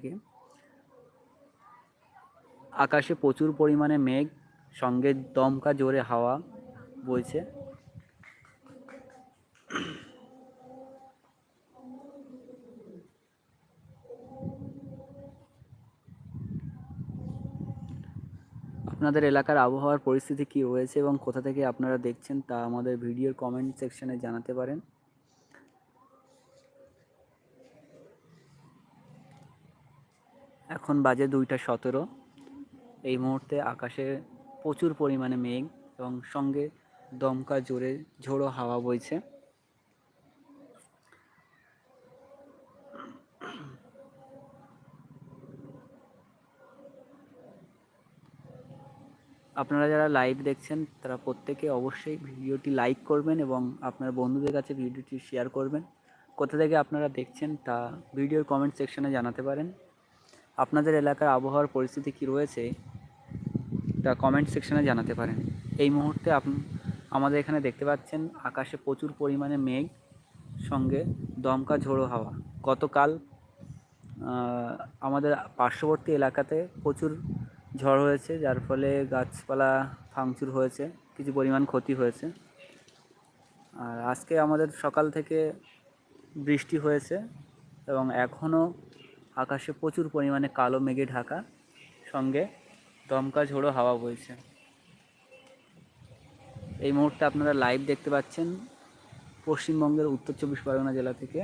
থেকে। আকাশে প্রচুর পরিমাণে মেঘ, সঙ্গে দমকা জোরে হাওয়া বইছে। আপনাদের এলাকার আবহাওয়ার পরিস্থিতি কী রয়েছে এবং কোথা থেকে আপনারা দেখছেন তা আমাদের ভিডিওর কমেন্ট সেকশনে জানাতে পারেন। এখন বাজে দুইটা সতেরো। এই মুহূর্তে আকাশে প্রচুর পরিমাণে মেঘ এবং সঙ্গে দমকা জোরে ঝোড়ো হাওয়া বইছে। আপনারা যারা লাইভ দেখছেন, তারা প্রত্যেকে অবশ্যই ভিডিওটি লাইক করবেন এবং আপনার বন্ধুদের কাছে ভিডিওটি শেয়ার করবেন। কোথা থেকে আপনারা দেখছেন তা ভিডিওর কমেন্ট সেকশনে জানাতে পারেন। আপনাদের এলাকার আবহাওয়ার পরিস্থিতি কী রয়েছে, তা কমেন্ট সেকশনে জানাতে পারেন। এই মুহূর্তে আমাদের এখানে দেখতে পাচ্ছেন আকাশে প্রচুর পরিমাণে মেঘ, সঙ্গে দমকা ঝোড়ো হাওয়া। গতকাল আমাদের পার্শ্ববর্তী এলাকাতে প্রচুর ঝড় হয়েছে, যার ফলে গাছপালা ভাঙচুর হয়েছে, কিছু পরিমাণ ক্ষতি হয়েছে। আর আজকে আমাদের সকাল থেকে বৃষ্টি হয়েছে এবং এখনও আকাশে প্রচুর পরিমাণে কালো মেঘে ঢাকা, সঙ্গে দমকা ঝোড়ো হাওয়া বইছে। এই মুহূর্তে আপনারা লাইভ দেখতে পাচ্ছেন পশ্চিমবঙ্গের উত্তর চব্বিশ পরগনা জেলা থেকে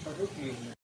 เขาทุกเอง